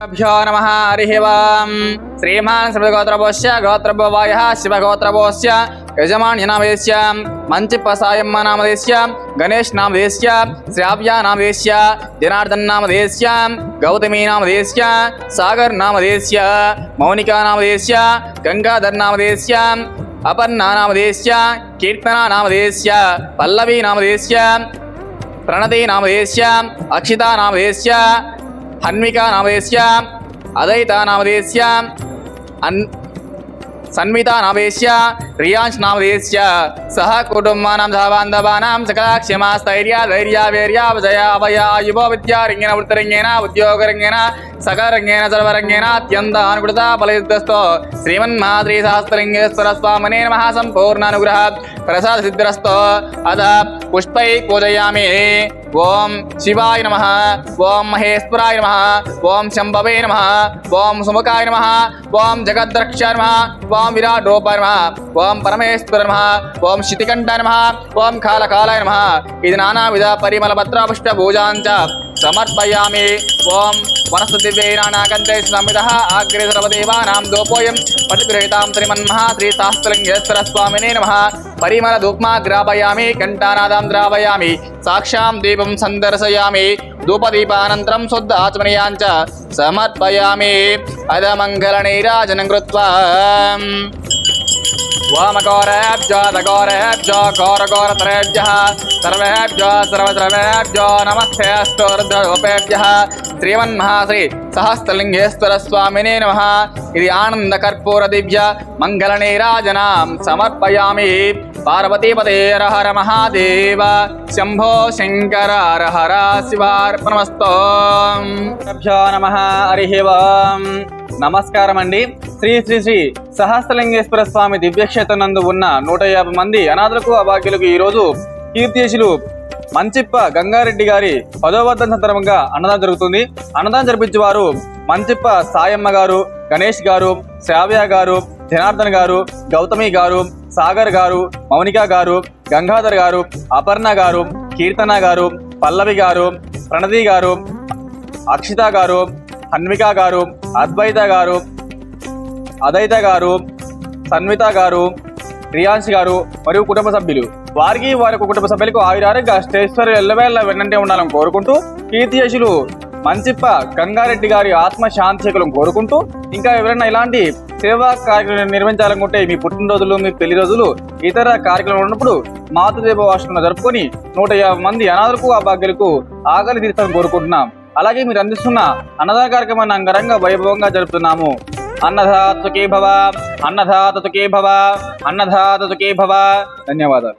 భ్యో నమ హరి ఓం శ్రీమాన్ శ్రీగోత్రభోశ్య గోత్రభోవాయ శివగోత్రభోశ్య యజమాన్యనామదేశ్య మంచిప్ప సాయమ్మ నామదేశ్య గణేష్ నామదేశ్య శ్రావ్య నామదేశ్య జనార్దన్ నామదేశ్య గౌతమి నామదేశ్య సాగర్ నామదేశ్య మౌనికా నామదేశ్య అదైత నామదేశ్య అన్ సన్మిత నామదేశ్య రియాంశ్ నామదేశ్య సహ కుటుంబానాం సహబాంధవానాం సకలాక్షమా స్థైర్య ధైర్య వీర్య విజయ అభయ యువ విద్యా రంగేణ వృత్తరంగేణ ఉద్యోగరంగేణ సకరంగేణ సర్వరంగేణ అత్యంత అనుకృత ఫలయుక్తస్తో శ్రీమన్మాద్రి సహస్రలింగేశ్వర స్వామినే మహాసంపూర్ణ అనుగ్రహ ప్రసాద సిద్ధిరస్తో అధ పుష్పై పూజయామి. ఓం శివాయ నమ. ఓం మహేశ్వరాయ నమ. ఓం శంభవే నమ. ఓం సుముఖాయ నమ. ఓం జగద్రక్ష నమ. ఓం విరాట్ రూపాయ నమ. ఓం పరమేశ్వర నమ. ఓం శితికంఠ నమ. ఓం కాలకాలాయ నమ. ఇది నానావిధ పరిమళ పత్రపుష్ప పూజాంచ సమర్పయామి. ఓం వనస్పతివేనానాకంతే సంవిధ ఆగ్రే సర్వదేవానాం దోపోయం పటిగృహీతాం శ్రీమన్మహా శ్రీశాస్త్రలింగేశ్వర స్వామినే నమ. పరిమళ ధూప్మా గ్రాపయామి కంఠానాదాం ద్రావయామి సాక్షాం దీపం సందర్శయామి ధూపదీపానంతరం శుద్ధ ఆత్మనీయాంచ సమర్పయామి. అదమంగళనైరాజనం కృత్వా. వామఘోరేభ్యో దఘోరేభ్యో ఘోరఘోరతరేభ్యः సర్వేభ్యో సర్వసర్వేభ్యో నమస్తే అస్తు రుద్రరూపేభ్యः శ్రీమన్మహాశ్రీ సహస్రలింగేశ్వర స్వామినే నమ ఇది ఆనంద కర్పూర దివ్య మంగళ నీరాజనాం సమర్పయామి పార్వతీపతే హర మహాదేవ శంభో శంకర హర హర శివార్పణమస్తో నమ హరి ఓం నమస్కారం అండి శ్రీ శ్రీ శ్రీ సహస్రలింగేశ్వర స్వామి దివ్యక్షేత్ర నందు ఉన్న నూట యాభై మంది అనాథులకు అభాగ్యులకు ఈరోజు కీర్తిశులు మంచిప్ప గంగారెడ్డి గారి పదోవర్ధన సందర్భంగా అన్నదానం జరుగుతుంది. అన్నదానం జరిపించేవారు మంచిప్ప సాయమ్మ గారు గణేష్ గారు శ్రావ్య గారు జనార్దన్ గారు గౌతమి గారు సాగర్ గారు మౌనిక గారు గంగాధర్ గారు అపర్ణ గారు కీర్తన గారు పల్లవి గారు ప్రణతి గారు అక్షిత గారు హన్విక గారు అద్వైత గారు అదైత గారు సన్విత గారు రియాన్స్ గారు మరియు కుటుంబ సభ్యులు. వారికి వారి యొక్క కుటుంబ సభ్యులకు ఆయురారోగ్య స్టేశ్వరి ఎల్లవేళ్ళ వెన్నంటే ఉండాలని కోరుకుంటూ కీర్తిశేషులు మంచిప్ప గంగారెడ్డి గారి ఆత్మ కోరుకుంటూ ఇంకా ఎవరైనా ఇలాంటి సేవా కార్యక్రమం నిర్వహించాలనుకుంటే మీ పుట్టినరోజులు మీ పెళ్ళి రోజులు ఇతర కార్యక్రమాలు ఉన్నప్పుడు మాతృదేవ వాషణ జరుపుకొని నూట యాభై మంది అనాథులకు ఆ భాగ్యులకు ఆకలి తీర్చాలని కోరుకుంటున్నాం. అలాగే మీరు అందిస్తున్న అన్నదాన కార్యక్రమాన్ని అంగరంగ వైభవంగా జరుపుతున్నాము. अन्नधातुके भव। अन्नधातुके भव। अन्नधातुके भव। धन्यवाद।